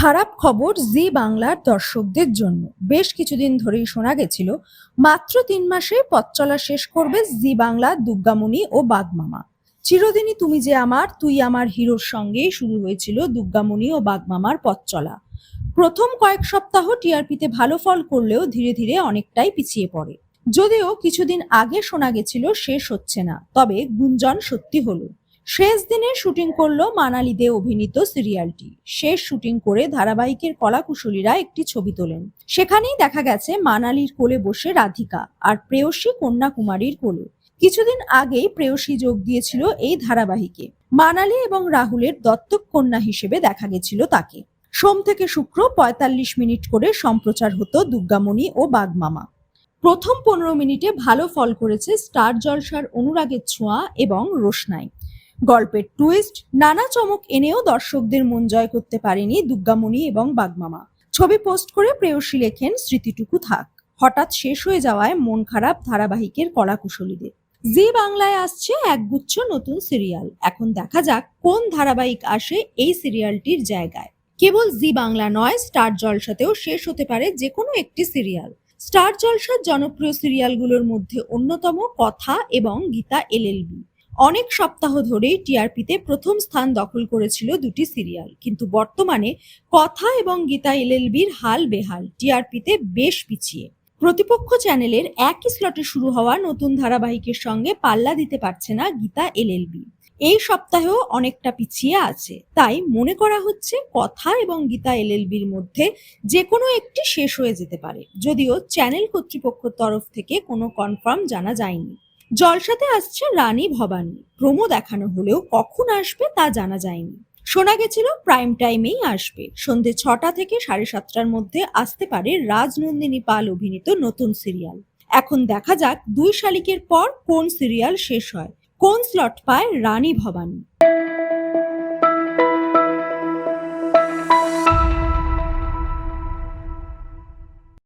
খারাপ খবর জি বাংলার দর্শকদের জন্য। বেশ কিছুদিন ধরেই শোনা গেছিল, মাত্র তিন মাসে পথ চলা শেষ করবে জি বাংলা, দুর্গামণি ও বাগমামা। চিরদিনই তুমি যে আমার, তুই আমার হিরোর সঙ্গেই শুরু হয়েছিল দুর্গামণি ও বাগমামার পথ চলা। প্রথম কয়েক সপ্তাহ টিআরপিতে ভালো ফল করলেও ধীরে ধীরে অনেকটাই পিছিয়ে পড়ে। যদিও কিছুদিন আগে শোনা গেছিল, শেষ হচ্ছে না, তবে গুঞ্জন সত্যি হলো। শেষ দিনে শুটিং করল মানালিতে অভিনীত সিরিয়ালটি। শেষ শুটিং করে ধারাবাহিকের কলাকুশলীরা একটি ছবি তোলেন। সেখানেই দেখা গেছে মানালির কোলে বসে রাধিকা আর প্রেয়সী কন্যাকুমারীর কোলে। কিছুদিন আগেই প্রেয়সী যোগ দিয়েছিল এই ধারাবাহিকে। মানালি এবং রাহুলের দত্তক কন্যা হিসেবে দেখা গেছিল তাকে। সোম থেকে শুক্র পঁয়তাল্লিশ মিনিট করে সম্প্রচার হতো দুর্গামণি ও বাগমামা। প্রথম পনেরো মিনিটে ভালো ফল করেছে স্টার জলসার অনুরাগের ছোঁয়া এবং রোশনাই। গল্পের টুইস্ট নানা চমক এনেও দর্শকদের মন জয় করতে পারেনি দুর্গামণি এবং বাগমামা। ছবি পোস্ট করে প্রেয়সী লেখেন, স্মৃতিটুকু থাক। হঠাৎ শেষ হয়ে যাওয়ায় মন খারাপ ধারাবাহিকের কলাকুশলীদের। জি বাংলায় আসছে একগুচ্ছ নতুন সিরিয়াল এখন দেখা যাক কোন ধারাবাহিক আসে এই সিরিয়ালটির জায়গায়। কেবল জি বাংলা নয়, স্টার জলসাতেও শেষ হতে পারে যে কোনো একটি সিরিয়াল স্টার জলসার জনপ্রিয় সিরিয়ালগুলোর মধ্যে অন্যতম কথা এবং গীতা এলএলবি অনেক সপ্তাহ ধরেই টিআরপিতে প্রথম স্থান দখল করেছিল দুটি সিরিয়াল। কিন্তু বর্তমানে কথা এবং গীতা এলএলবির হাল বেহাল, টিআরপিতে বেশ পিছিয়ে। প্রতিপক্ষ চ্যানেলের একই স্লটে শুরু হওয়া নতুন ধারাবাহিকের সঙ্গে পাল্লা দিতে পারছে না গীতা এলএলবি। এই সপ্তাহেও অনেকটা পিছিয়ে আছে। তাই মনে করা হচ্ছে কথা এবং গীতা এলএলবির মধ্যে যে কোনো একটি শেষ হয়ে যেতে পারে। যদিও চ্যানেল কর্তৃপক্ষের তরফ থেকে কোনো কনফার্ম জানা যায়নি। জলসাতে আসছে রানী ভবানী। প্রোমো দেখানো হলেও কখন আসবে তা জানা যায়নি। শোনা গেছিল প্রাইম টাইমেই আসবে। সন্ধে ছটা থেকে সাড়ে সাতটার মধ্যে আসতে পারে রাজনন্দিনী পাল অভিনীত নতুন সিরিয়াল এখন দেখা যাক দুই শালিকের পর কোন সিরিয়াল শেষ হয়। কোন স্লট পায় রানী ভবানী?